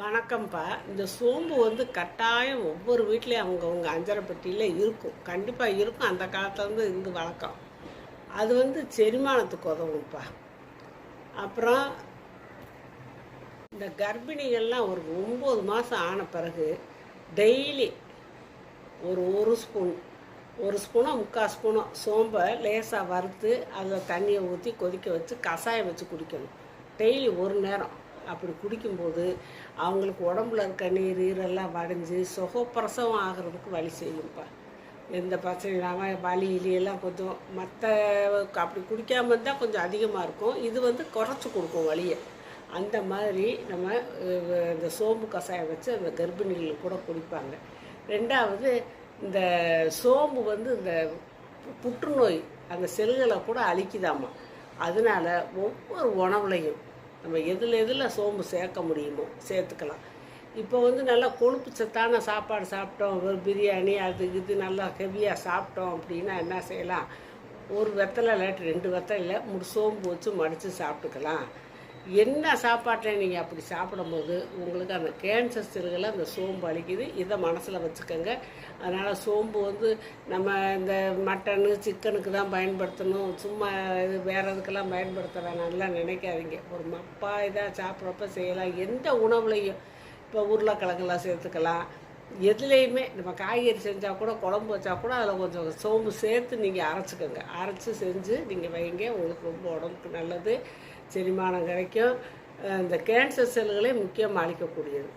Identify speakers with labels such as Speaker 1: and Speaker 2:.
Speaker 1: வணக்கம்ப்பா. இந்த சோம்பு வந்து கட்டாயம் ஒவ்வொரு வீட்லேயும் அவங்கவுங்க அஞ்சரை பெட்டியில் இருக்கும். கண்டிப்பாக இருக்கும். அந்த காலத்துலேருந்து இருந்து வழக்கம். அது வந்து செரிமானத்துக்கு உதவும்ப்பா. அப்புறம் இந்த கர்ப்பிணிகள்லாம் ஒரு ஒம்பது மாதம் ஆன பிறகு டெய்லி ஒரு ஒரு ஸ்பூன் ஒரு ஸ்பூனோ முக்கால் ஸ்பூனோ சோம்பை லேசாக வறுத்து அதில் தண்ணியை ஊற்றி கொதிக்க வச்சு கஷாயம் வச்சு குடிக்கணும். டெய்லி ஒரு நேரம். அப்படி குடிக்கும்போது அவங்களுக்கு உடம்புல இருக்க நீர் ஈரெல்லாம் வடைஞ்சு சுகப்பிரசவம் ஆகிறதுக்கு வழி செய்யும்ப்பா. எந்த பிரச்சனையும் இல்லாமல் வலி இலியெல்லாம் கொஞ்சம் மற்ற அப்படி குடிக்காமல் இருந்தால் கொஞ்சம் அதிகமாக இருக்கும். இது வந்து குறைச்சி கொடுக்கும் வலியை. அந்த மாதிரி நம்ம இந்த சோம்பு கஷாயம் வச்சு அந்த கர்ப்பிணிகள் கூட குடிப்பாங்க. ரெண்டாவது இந்த சோம்பு வந்து இந்த புற்றுநோய் அந்த செல்களை கூட அழிக்குதாமா. அதனால ஒவ்வொரு உணவுலையும் நம்ம எதில் எதில் சோம்பு சேர்க்க முடியுமோ சேர்த்துக்கலாம். இப்போ வந்து நல்லா கொழுப்பு சத்தான சாப்பாடு சாப்பிட்டோம். ஒரு பிரியாணி அது இது நல்லா ஹெவியாக சாப்பிட்டோம் அப்படின்னா என்ன செய்யலாம்? ஒரு வெத்தலை இல்லாட்டி ரெண்டு வெத்தலையில் முடி சோம்பு வச்சு மடித்து சாப்பிட்டுக்கலாம். என்ன சாப்பாட்டை நீங்கள் அப்படி சாப்பிடும்போது உங்களுக்கு அந்த கேன்சர் செல்களை அந்த சோம்பு அழிக்குது. இதை மனசில் வச்சுக்கோங்க. அதனால் சோம்பு வந்து நம்ம இந்த மட்டனு சிக்கனுக்கு தான் பயன்படுத்தணும். சும்மா இது வேறு இதுக்கெல்லாம் பயன்படுத்த வேணாம்லாம் நினைக்காதீங்க. ஒரு மப்பா இதாக சாப்பிட்றப்ப செய்யலாம். எந்த உணவுலையும் இப்போ உருளைக்கிழங்குலாம் சேர்த்துக்கலாம். எதுலேயுமே நம்ம காய்கறி செஞ்சால் கூட குழம்பு வச்சா கூட அதில் கொஞ்சம் சோம்பு சேர்த்து நீங்கள் அரைச்சிக்கோங்க. அரைச்சி செஞ்சு நீங்கள் வைங்க. உங்களுக்கு ரொம்ப உடம்புக்கு நல்லது. செரிமானம் கிடைக்கும் இந்த கேன்சர் செல்களை முக்கியமாக அழிக்கக்கூடியது.